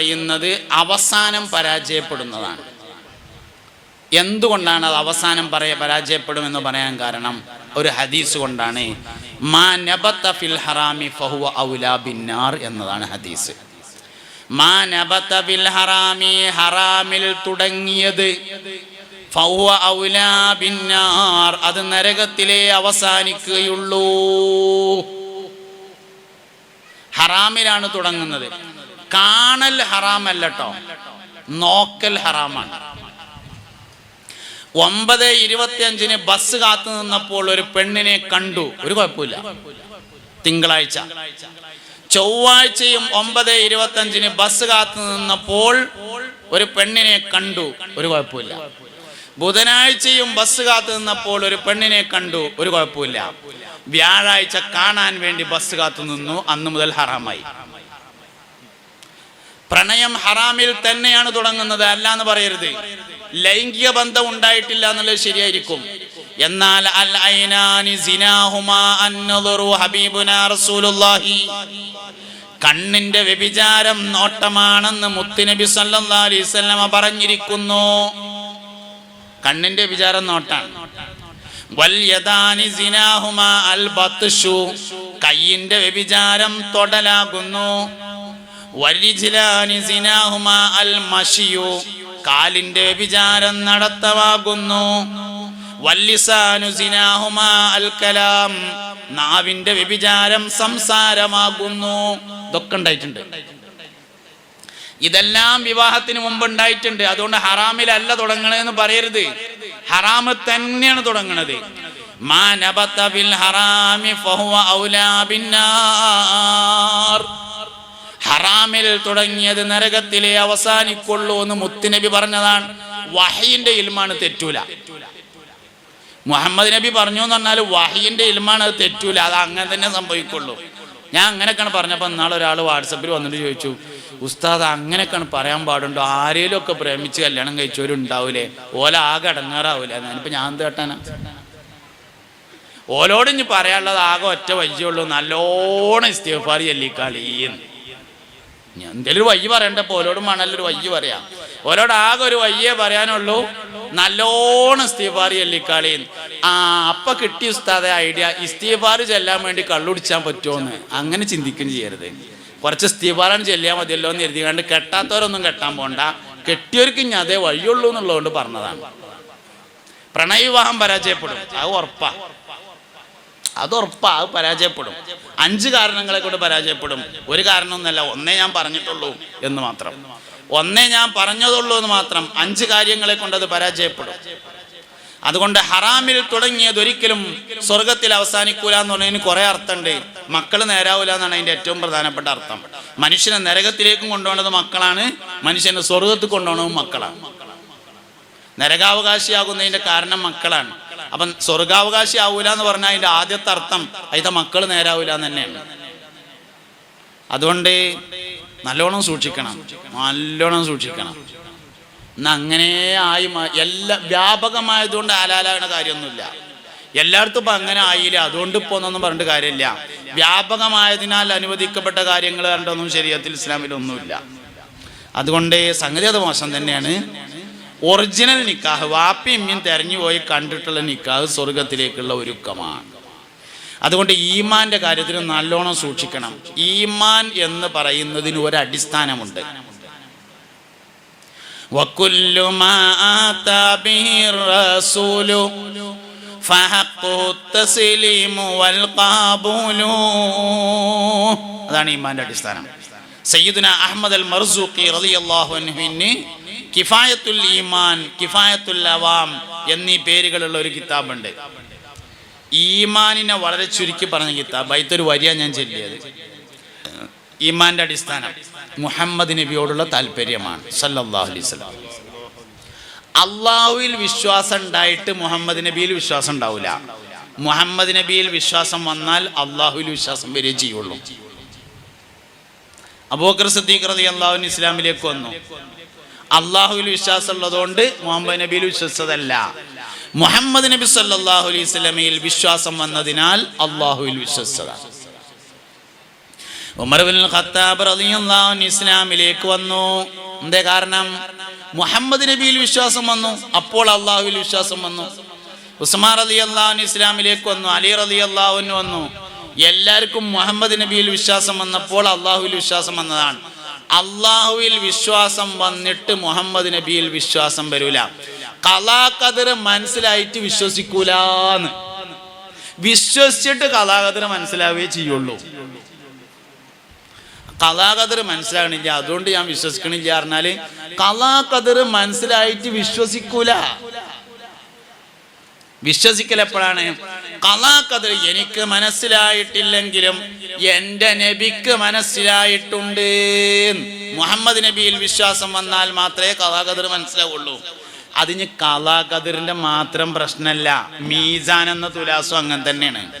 പറയുന്നത് അവസാനം പരാജയപ്പെടുന്നതാണ്. എന്തുകൊണ്ടാണ് അത് അവസാനം പറയ പരാജയപ്പെടുമെന്ന് പറയാൻ കാരണം ഒരു ഹദീസ് കൊണ്ടാണ്. മാ നബത്ത ഫിൽ ഹറാമി ഫഹുവ ഔലാ ബിന്നാർ എന്നതാണ് ഹദീസ്. മാ നബത്ത ഫിൽ ഹറാമി ഹറാമിൽ തുടങ്ങിയത് ഫഹുവ ഔലാ ബിന്നാർ. അത് നരകത്തിലേ അവസാനിക്കുകയുള്ളൂ. ഹറാമിലാണ് തുടങ്ങുന്നത്. കാണൽ ഹറാമല്ല കേട്ടോ നോക്കൽ ഹറാമാണ്. ഒമ്പത് ഇരുപത്തി അഞ്ചിന് ബസ് കാത്തു നിന്നപ്പോൾ ഒരു പെണ്ണിനെ കണ്ടു. ഒരു കുഴപ്പമില്ല. തിങ്കളാഴ്ച. ചൊവ്വാഴ്ചയും ഒമ്പത് ഇരുപത്തി അഞ്ചിന് ബസ് കാത്തു നിന്നപ്പോൾ ഒരു പെണ്ണിനെ കണ്ടു. ഒരു കുഴപ്പമില്ല. ബുധനാഴ്ചയും ബസ് കാത്തു നിന്നപ്പോൾ ഒരു പെണ്ണിനെ കണ്ടു. ഒരു കുഴപ്പമില്ല. വ്യാഴാഴ്ച കാണാൻ വേണ്ടി ബസ് കാത്തു നിന്നു. അന്ന് മുതൽ ഹറാമായി. പ്രണയം ഹറാമിൽ തന്നെയാണ് തുടങ്ങുന്നത് അല്ല എന്ന് പറയരുത്. ലൈംഗിക ബന്ധം ഉണ്ടായിട്ടില്ല എന്നുള്ളത് ശരിയായിരിക്കും. എന്നാൽ അൽ ഐനാനി റസൂലുള്ളാഹി. കണ്ണിന്റെ വ്യഭിചാരം നോട്ടമാണെന്ന് മുത്തുനബി സല്ലല്ലാഹു പറഞ്ഞിരിക്കുന്നു. കണ്ണിന്റെ വിചാരം നോട്ടാണ്. കയ്യിന്റെ വ്യഭിചാരം തൊടലാകുന്നു. അൽ മഷിയു. കാലിന്റെ വ്യഭിചാരം നടത്തവാകുന്നു. വല്ലിസാനു സിനാഹുമാ കലാം. നാവിന്റെ വ്യഭിചാരം സംസാരമാകുന്നു. ഇതൊക്കെ ഉണ്ടായിട്ടുണ്ട്. ഇതെല്ലാം വിവാഹത്തിന് മുമ്പ് ഉണ്ടായിട്ടുണ്ട്. അതുകൊണ്ട് ഹറാമിലല്ല തുടങ്ങണതെന്ന് പറയരുത്. ഹറാമ് തന്നെയാണ് തുടങ്ങണത്. മാ നബത്ത ബിൽ ഹറാമി ഫഹുവ ഔലാ ബിന്നാർ ഹറാമിൽ തുടങ്ങിയത് നരകത്തിലെ അവസാനിക്കുള്ളൂ എന്ന് മുത്തുനബി പറഞ്ഞതാണ്. വഹയിന്റെ ഇൽമാണ് തെറ്റൂല. മുഹമ്മദ് നബി പറഞ്ഞു എന്ന് പറഞ്ഞാൽ വഹയിന്റെ ഇൽമാണ് അത് തെറ്റൂല അത് അങ്ങനെ തന്നെ സംഭവിക്കുള്ളൂ. ഞാൻ അങ്ങനെയൊക്കെയാണ് പറഞ്ഞപ്പോൾ ഇന്നാൾ ഒരാൾ വാട്സപ്പിൽ വന്നിട്ട് ചോദിച്ചു ഉസ്താദ് അങ്ങനെയൊക്കെയാണ് പറയാൻ പാടുണ്ടോ? ആരേലും ഒക്കെ പ്രേമിച്ച് കല്യാണം കഴിച്ചവരുണ്ടാവൂലേ? ഓല ആകെ അടങ്ങാറാവൂലേ ഞാനിപ്പോൾ ഞാൻ എന്ത് കേട്ടാനാ? ഓലോട് ഇനി പറയാനുള്ളത് ആകെ ഒറ്റ വഴിയുള്ളൂ നല്ലോണം ഇസ്തീഫാർ ചെല്ലിക്കളീന്ന്. ഞാൻ എന്തേലും ഒരു വയ്യ പറയണ്ടപ്പോ ഓലോടും മണലൊരു വയ്യ പറയാം. ഓലോട് ആകെ ഒരു വയ്യേ പറയാനുള്ളൂ. നല്ലോണം ഇസ്തീഫാർ ചെല്ലിക്കാളിന്ന് ആ അപ്പൊ കിട്ടിയ ഉസ്താദെ ഐഡിയ ഇസ്തീഫാർ ചെല്ലാൻ വേണ്ടി കള്ളുടിച്ചാൻ പറ്റുമോന്ന് അങ്ങനെ ചിന്തിക്കുകയും ചെയ്യരുത്. കുറച്ച് ഇസ്തീഫാറാണ് ചെല്ലിയാൽ മതിയല്ലോ എന്ന് എഴുതി കണ്ട് കെട്ടാത്തവരൊന്നും കെട്ടാൻ പോണ്ട. കെട്ടിയവർക്ക് ഇനി അതേ വഴിയുള്ളൂ എന്നുള്ളതുകൊണ്ട് പറഞ്ഞതാണ്. പ്രണയവിവാഹം പരാജയപ്പെടും. അത് ഉറപ്പാ. അത് ഉറപ്പാ അത് പരാജയപ്പെടും. അഞ്ച് കാരണങ്ങളെ കൊണ്ട് പരാജയപ്പെടും. ഒരു കാരണമൊന്നല്ല ഒന്നേ ഞാൻ പറഞ്ഞിട്ടുള്ളൂ എന്ന് മാത്രം. ഒന്നേ ഞാൻ പറഞ്ഞതുള്ളൂ എന്ന് മാത്രം അഞ്ച് കാര്യങ്ങളെ കൊണ്ട് അത് പരാജയപ്പെടും. അതുകൊണ്ട് ഹറാമിൽ തുടങ്ങിയത് ഒരിക്കലും സ്വർഗത്തിൽ അവസാനിക്കൂല എന്ന് പറഞ്ഞതിന് കുറെ അർത്ഥമുണ്ട്. മക്കൾ നേരാവൂല എന്നാണ് അതിന്റെ ഏറ്റവും പ്രധാനപ്പെട്ട അർത്ഥം. മനുഷ്യനെ നരകത്തിലേക്കും കൊണ്ടുപോകുന്നത് മക്കളാണ്. മനുഷ്യനെ സ്വർഗത്തിൽ കൊണ്ടുപോകുന്നതും മക്കളാണ്. നരകാവകാശിയാകുന്നതിന്റെ കാരണം മക്കളാണ്. അപ്പം സ്വർഗാവകാശി ആവൂല എന്ന് പറഞ്ഞാൽ അതിന്റെ ആദ്യത്തെ അർത്ഥം അതിന്റെ മക്കൾ നേരാവൂല എന്ന് തന്നെയാണ്. അതുകൊണ്ട് നല്ലോണം സൂക്ഷിക്കണം നല്ലോണം സൂക്ഷിക്കണം. എന്നാ അങ്ങനെ ആയി എല്ലാ വ്യാപകമായതുകൊണ്ട് ആലാലാവണ കാര്യമൊന്നുമില്ല. എല്ലായിടത്തും ഇപ്പം അങ്ങനെ ആയില്ല. അതുകൊണ്ട് ഇപ്പോൾ ഒന്നും പറഞ്ഞിട്ട് കാര്യമില്ല. വ്യാപകമായതിനാൽ അനുവദിക്കപ്പെട്ട കാര്യങ്ങൾ കണ്ടൊന്നും ശരീരത്തിൽ ഇസ്ലാമിലൊന്നുമില്ല അതുകൊണ്ട് സംഗതി അത് മോശം തന്നെയാണ്. ഒറിജിനൽ നിക്കാഹ് വാപ്പി ഇമ്മയും തെരഞ്ഞു പോയി കണ്ടിട്ടുള്ള നിക്കാഹ് സ്വർഗത്തിലേക്കുള്ള ഒരുക്കമാണ്. അതുകൊണ്ട് ഈമാന്റെ കാര്യത്തിൽ നല്ലോണം സൂക്ഷിക്കണം. ഈമാൻ എന്ന് പറയുന്നതിന് ഒരു അടിസ്ഥാനമുണ്ട് അതാണ് ഈമാന്റെ അടിസ്ഥാനം. സയ്യിദുന അഹമ്മദ് അൽ മർസൂഖി റളിയല്ലാഹു അൻഹു കിഫായത്തുൽ ഈമാൻ കിഫായത്തുൽ അവാം എന്നീ പേരുകളുള്ള ഒരു കിതാബുണ്ട്. ഈമാനിനെ വളരെ ചുരുക്കി പറഞ്ഞ കിതാബ്. അതിലൊരു വരിയാണ് ഞാൻ ചൊല്ലിയത്. ഈമാന്റെ അടിസ്ഥാനം മുഹമ്മദ് നബിയോടുള്ള താല്പര്യമാണ്. സല്ലല്ലാഹു അലൈഹി വസല്ലം. അള്ളാഹുവിൽ വിശ്വാസം ഉണ്ടായിട്ട് മുഹമ്മദ് നബിയിൽ വിശ്വാസം ഉണ്ടാവില്ല മുഹമ്മദ് നബിയിൽ വിശ്വാസം വന്നാൽ അള്ളാഹുവിൽ വിശ്വാസം വരികയും ചെയ്യുള്ളൂ. അബൂക്കർ സിദ്ദീഖ് റതി ഇസ്ലാമിലേക്ക് വന്നു. അള്ളാഹുവിൽ വിശ്വാസം ഉള്ളതുകൊണ്ട് മുഹമ്മദ് നബിയിൽ വിശ്വസിച്ചതല്ല. മുഹമ്മദ് നബി സല്ലാഹു അലൈഹി വസല്ലമയിൽ വിശ്വാസം വന്നതിനാൽ അള്ളാഹുവിൽ വിശ്വസിച്ചതാണ്. ഉമർ ബിൻ ഖത്താബ് റളിയല്ലാഹു ഇസ്ലാമിലേക്ക് വന്നു. എന്തേ കാരണം? മുഹമ്മദ് നബിയിൽ വിശ്വാസം വന്നു. അപ്പോൾ അള്ളാഹുവിൽ വിശ്വാസം വന്നു. ഉസ്മാൻ റലി അള്ളാഹുൻ ഇസ്ലാമിലേക്ക് വന്നു. അലി റലി അള്ളാഹുവിന് വന്നു. എല്ലാവർക്കും മുഹമ്മദ് നബിയിൽ വിശ്വാസം വന്നപ്പോൾ അള്ളാഹുവിൽ വിശ്വാസം വന്നതാണ്. അള്ളാഹുവിൽ വിശ്വാസം വന്നിട്ട് മുഹമ്മദ് നബിയിൽ വിശ്വാസം വരൂല. കലാകതിർ മനസ്സിലായിട്ട് വിശ്വസിക്കൂലാന്ന്. വിശ്വസിച്ചിട്ട് കലാകതിർ മനസ്സിലാവുകയേ ചെയ്യുള്ളൂ. കലാകതിർ മനസ്സിലാകണില്ല അതുകൊണ്ട് ഞാൻ വിശ്വസിക്കണില്ല പറഞ്ഞാൽ കലാകതിർ മനസ്സിലായിട്ട് വിശ്വസിക്കൂല. വിശ്വസിക്കൽ എപ്പോഴാണ്? കലാകതിർ എനിക്ക് മനസ്സിലായിട്ടില്ലെങ്കിലും എന്റെ നബിക്ക് മനസ്സിലായിട്ടുണ്ട്. മുഹമ്മദ് നബിയിൽ വിശ്വാസം വന്നാൽ മാത്രമേ കഥാകതിർ മനസ്സിലാവുള്ളൂ. അതിന് കഥാകതിറിന്റെ മാത്രം പ്രശ്നമല്ല മീസാൻ എന്ന തുലാസം അങ്ങനെ തന്നെയാണ്.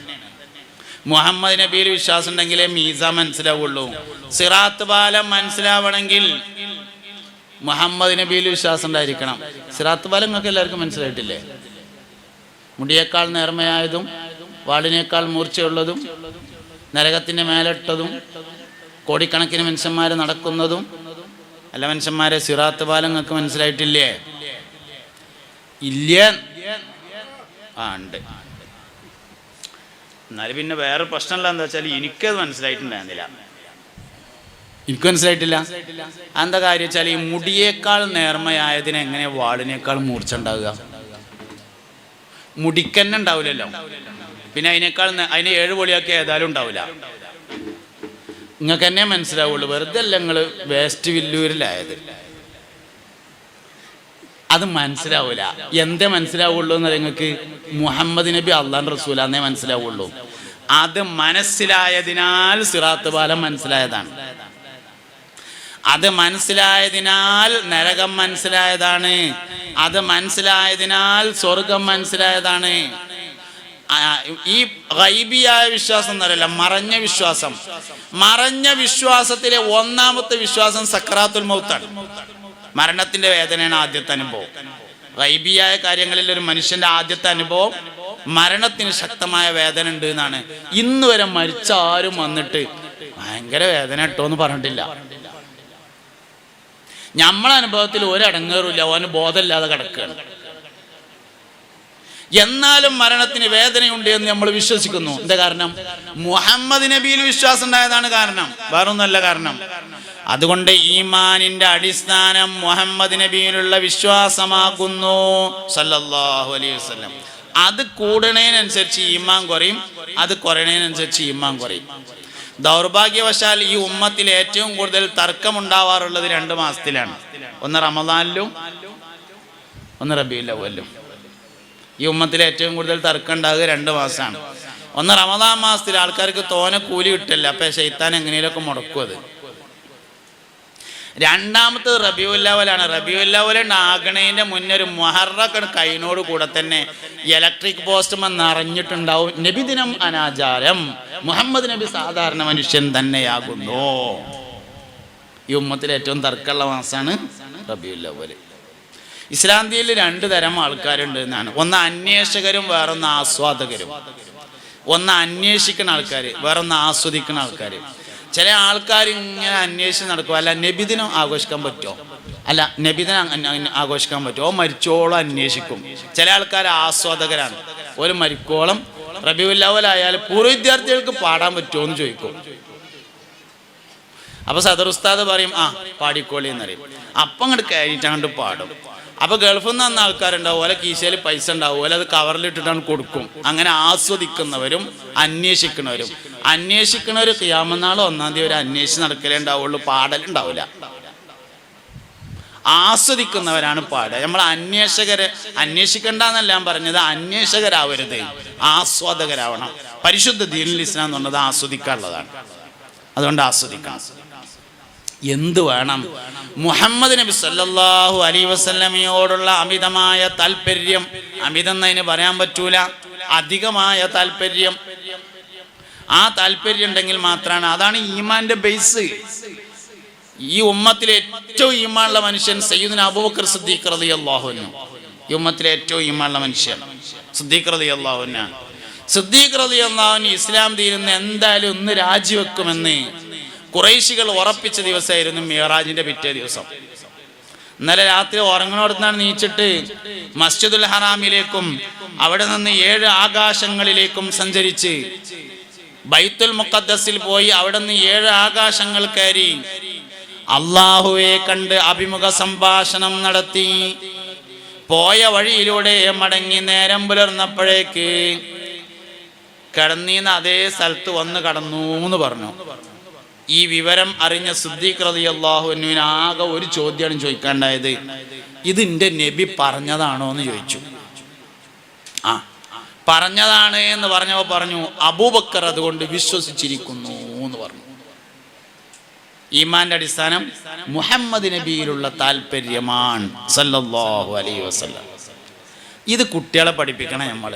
മുഹമ്മദ് നബിയിൽ വിശ്വാസം ഉണ്ടെങ്കിലേ മീസ മനസ്സിലാവുള്ളൂ. സിറാത്ത് പാലം മനസ്സിലാവണമെങ്കിൽ മുഹമ്മദ് നബിയിൽ വിശ്വാസം ഉണ്ടായിരിക്കണം. സിറാത്ത് പാലം നിങ്ങൾക്ക് എല്ലാവർക്കും മനസ്സിലായിട്ടില്ലേ? മുടിയേക്കാൾ നേർമയായതും വാളിനേക്കാൾ മൂർച്ചയുള്ളതും നരകത്തിന്റെ മേലിട്ടതും കോടിക്കണക്കിന് മനുഷ്യന്മാർ നടക്കുന്നതും അല്ല മനുഷ്യന്മാരെ സിറാത്ത് പാലം നിങ്ങൾക്ക് മനസ്സിലായിട്ടില്ലേ? ഇല്ല? ആ ഉണ്ട്. എന്നാലും പിന്നെ വേറെ പ്രശ്നമില്ല എന്താ വെച്ചാൽ എനിക്കത് മനസ്സിലായിട്ടുണ്ടായിരുന്നില്ല. എനിക്ക് മനസ്സിലായിട്ടില്ല. എന്താ കാര്യം വെച്ചാൽ ഈ മുടിയേക്കാൾ നേർമയായതിനെ എങ്ങനെ വാളിനേക്കാൾ മൂർച്ച ഉണ്ടാവുക? മുടിക്കന്നെ ഉണ്ടാവില്ലല്ലോ. പിന്നെ അതിനേക്കാൾ അതിനെ ഏഴ് പൊളിയാക്കി ഏതായാലും ഉണ്ടാവില്ല. നിങ്ങൾക്ക് എന്നെ മനസ്സിലാവുള്ളൂ വെറുതെ അല്ല നിങ്ങൾ വേസ്റ്റ് വില്ലൂരിലായത് അത് മനസ്സിലാവൂല. എന്തേ മനസ്സിലാവുള്ളൂ എന്ന് നിങ്ങൾക്ക് മുഹമ്മദ് നബി അള്ളാൻ റസൂലാന്നേ മനസ്സിലാവുള്ളൂ. അത് മനസ്സിലായതിനാൽ സിറാത്ത് പാലം മനസ്സിലായതാണ്. അത് മനസ്സിലായതിനാൽ നരകം മനസ്സിലായതാണ്. അത് മനസ്സിലായതിനാൽ സ്വർഗം മനസ്സിലായതാണ്. ഈ ഗൈബിയായ വിശ്വാസം എന്നറിയില്ല മറഞ്ഞ വിശ്വാസം. മറഞ്ഞ വിശ്വാസത്തിലെ ഒന്നാമത്തെ വിശ്വാസം സക്രാത്തുൽ മൗത്താണ്. മരണത്തിന്റെ വേദനയാണ് ആദ്യത്തെ അനുഭവം. ഗൈബിയായ കാര്യങ്ങളിൽ ഒരു മനുഷ്യന്റെ ആദ്യത്തെ അനുഭവം മരണത്തിന് ശക്തമായ വേദന ഉണ്ട് എന്നാണ്. ഇന്ന് വരെ മരിച്ച ആരും വന്നിട്ട് ഭയങ്കര വേദന ഇട്ടോ എന്ന് പറഞ്ഞിട്ടില്ല. നമ്മളെ അനുഭവത്തിൽ ഒരടങ്ങേറില്ല ഓന് ബോധമില്ലാതെ കിടക്കുകയാണ് എന്നാലും മരണത്തിന് വേദനയുണ്ട് എന്ന് നമ്മൾ വിശ്വസിക്കുന്നു. എന്താ കാരണം? മുഹമ്മദ് നബിയിൽ വിശ്വാസം ഉണ്ടായതാണ് കാരണം. വേറൊന്നല്ല കാരണം. അതുകൊണ്ട് ഈമാനിന്റെ അടിസ്ഥാനം മുഹമ്മദ് നബിയിലുള്ള വിശ്വാസമാകുന്നു. സല്ലല്ലാഹു അലൈഹി വസല്ലം. അത് കൂടണേനനുസരിച്ച് ഈമാൻ കുറയും അത് കുറയണേനനുസരിച്ച് ഈമാൻ കുറയും. ദൗർഭാഗ്യവശാൽ ഈ ഉമ്മത്തിൽ ഏറ്റവും കൂടുതൽ തർക്കമുണ്ടാവാറുള്ളത് രണ്ട് മാസത്തിലാണ്. ഒന്ന് റമദാനിലും ഒന്ന് റബിയിലും ഈ ഉമ്മത്തിൽ ഏറ്റവും കൂടുതൽ തർക്കം ഉണ്ടാകുക രണ്ട് മാസമാണ്. ഒന്ന് റമദാൻ മാസത്തിൽ ആൾക്കാർക്ക് തോനെ കൂലി കിട്ടില്ല. അപ്പൊ ഷെയ്ത്താൻ എങ്ങനെയൊക്കെ മുടക്കും അത്? രണ്ടാമത്തത് റബിയുല്ലവലാണ്. റബിയുല്ലവലുണ്ട് ആകണേന്റെ മുന്നേ ഒരു കൈനോട് കൂടെ തന്നെ ഇലക്ട്രിക് പോസ്റ്റ് നിറഞ്ഞിട്ടുണ്ടാവും. നബിദിനം അനാചാരം. മുഹമ്മദ് നബി സാധാരണ മനുഷ്യൻ തന്നെയാകുന്നു. ഈ ഉമ്മത്തിൽ ഏറ്റവും തർക്കമുള്ള മാസമാണ് റബിയുല്ലവൽ. ഇസ്ലാന്തിയിൽ രണ്ട് തരം ആൾക്കാരുണ്ട് എന്നാണ്. ഒന്ന് അന്വേഷകരും വേറൊന്ന് ആസ്വാദകരും. ഒന്ന് അന്വേഷിക്കുന്ന ആൾക്കാർ വേറൊന്ന് ആസ്വദിക്കുന്ന ആൾക്കാർ ചില ആൾക്കാർ ഇങ്ങനെ അന്വേഷിച്ച് നടക്കും അല്ല നബിദിനം ആഘോഷിക്കാൻ പറ്റുമോ അല്ല നബിദിനം ആഘോഷിക്കാൻ പറ്റുമോ മരിച്ചോളം അന്വേഷിക്കും. ചില ആൾക്കാർ ആസ്വാദകരാണ്. ഒരു മരിക്കോളം. റബിയുല്ലാവലായാൽ പൂർവ വിദ്യാർത്ഥികൾക്ക് പാടാൻ പറ്റുമോ എന്ന് ചോദിക്കും. അപ്പൊ സദർ ഉസ്താദ് പറയും ആ പാടിക്കോളി എന്നറിയും അപ്പം അങ്ങോട്ട് കയറിയിട്ട് പാടും. അപ്പൊ ഗൾഫിൽ നിന്ന് വന്ന ആൾക്കാരുണ്ടാവും. ഓലെ കീശയിൽ പൈസ ഉണ്ടാവും. ഓലെ അത് കവറിലിട്ടിട്ടാണ് കൊടുക്കും. അങ്ങനെ ആസ്വദിക്കുന്നവരും അന്വേഷിക്കുന്നവരും. അന്വേഷിക്കുന്നവർ ക്യാമനാൾ ഒന്നാം തീയതി ഒരു അന്വേഷിച്ച് നടക്കലേ ഉണ്ടാവുള്ളൂ. പാടലുണ്ടാവില്ല ആസ്വദിക്കുന്നവരാണ് പാടുക. നമ്മൾ അന്വേഷകരെ അന്വേഷിക്കണ്ട എന്നല്ല പറഞ്ഞത്. അന്വേഷകരാവരുത്. ആസ്വാദകരാവണം. പരിശുദ്ധ ദീനുൽ ഇസ്ലാം എന്ന് പറഞ്ഞത് ആസ്വദിക്കാനുള്ളതാണ്. അതുകൊണ്ട് ആസ്വദിക്കണം. എന്ത് വേണം? മുഹമ്മദ് നബി സല്ലാഹു അലൈ വസ്ലമിയോടുള്ള അമിതമായ താല്പര്യം അമിതം പറയാൻ പറ്റൂല. അധികമായ താല്പര്യം ആ താല്പര്യം ഉണ്ടെങ്കിൽ മാത്രമാണ്. അതാണ് ഈമാന്റെ ബേസ് ഈ ഉമ്മത്തിലെ ഏറ്റവും ഈമാനുള്ള മനുഷ്യൻ സയ്യിദിന് അബൂബക്കർ സിദ്ദീഖ് റളിയല്ലാഹു അൻഹു. ഈ ഉമ്മത്തിലെ ഏറ്റവും ഈമാനുള്ള മനുഷ്യൻ സിദ്ദീഖ് റളിയല്ലാഹു അൻഹു സിദ്ദീഖ് അൻഹു ഇസ്ലാം തീരുന്ന എന്തായാലും ഒന്ന് രാജിവെക്കുമെന്ന് കുറേശികൾ ഉറപ്പിച്ച ദിവസമായിരുന്നു മിയറാജിന്റെ പിറ്റേ ദിവസം. ഇന്നലെ രാത്രി ഉറങ്ങണോടത്താണ് നീച്ചിട്ട് മസ്ജിദുൽ ഹറാമിലേക്കും അവിടെ നിന്ന് ഏഴ് ആകാശങ്ങളിലേക്കും സഞ്ചരിച്ച് ബൈത്തുൽ മുഖദ്ദസിൽ പോയി അവിടെ നിന്ന് ഏഴ് ആകാശങ്ങൾ കയറി അള്ളാഹുവെ കണ്ട് അഭിമുഖ സംഭാഷണം നടത്തി. പോയ വഴിയിലൂടെ മടങ്ങി നേരം പുലർന്നപ്പോഴേക്ക് കിടന്നീന്ന് അതേ സ്ഥലത്ത് വന്ന് കടന്നു എന്ന് പറഞ്ഞു. ഈ വിവരം അറിഞ്ഞ സിദ്ദീഖ് റതി അള്ളാഹുവിന് ആകെ ഒരു ചോദ്യമാണ് ചോദിക്കാണ്ടായത് ഇത് എന്റെ നബി പറഞ്ഞതാണോ എന്ന് ചോദിച്ചു. ആ പറഞ്ഞതാണ് എന്ന് പറഞ്ഞപ്പോൾ പറഞ്ഞു അബൂബക്കർ അതുകൊണ്ട് വിശ്വസിച്ചിരിക്കുന്നു എന്ന് പറഞ്ഞു. ഈമാന്റെ അടിസ്ഥാനം മുഹമ്മദ് നബിയിലുള്ള താല്പര്യമാണ് സല്ലല്ലാഹു അലൈഹി വസല്ലം. ഇത് കുട്ടികളെ പഠിപ്പിക്കണം നമ്മൾ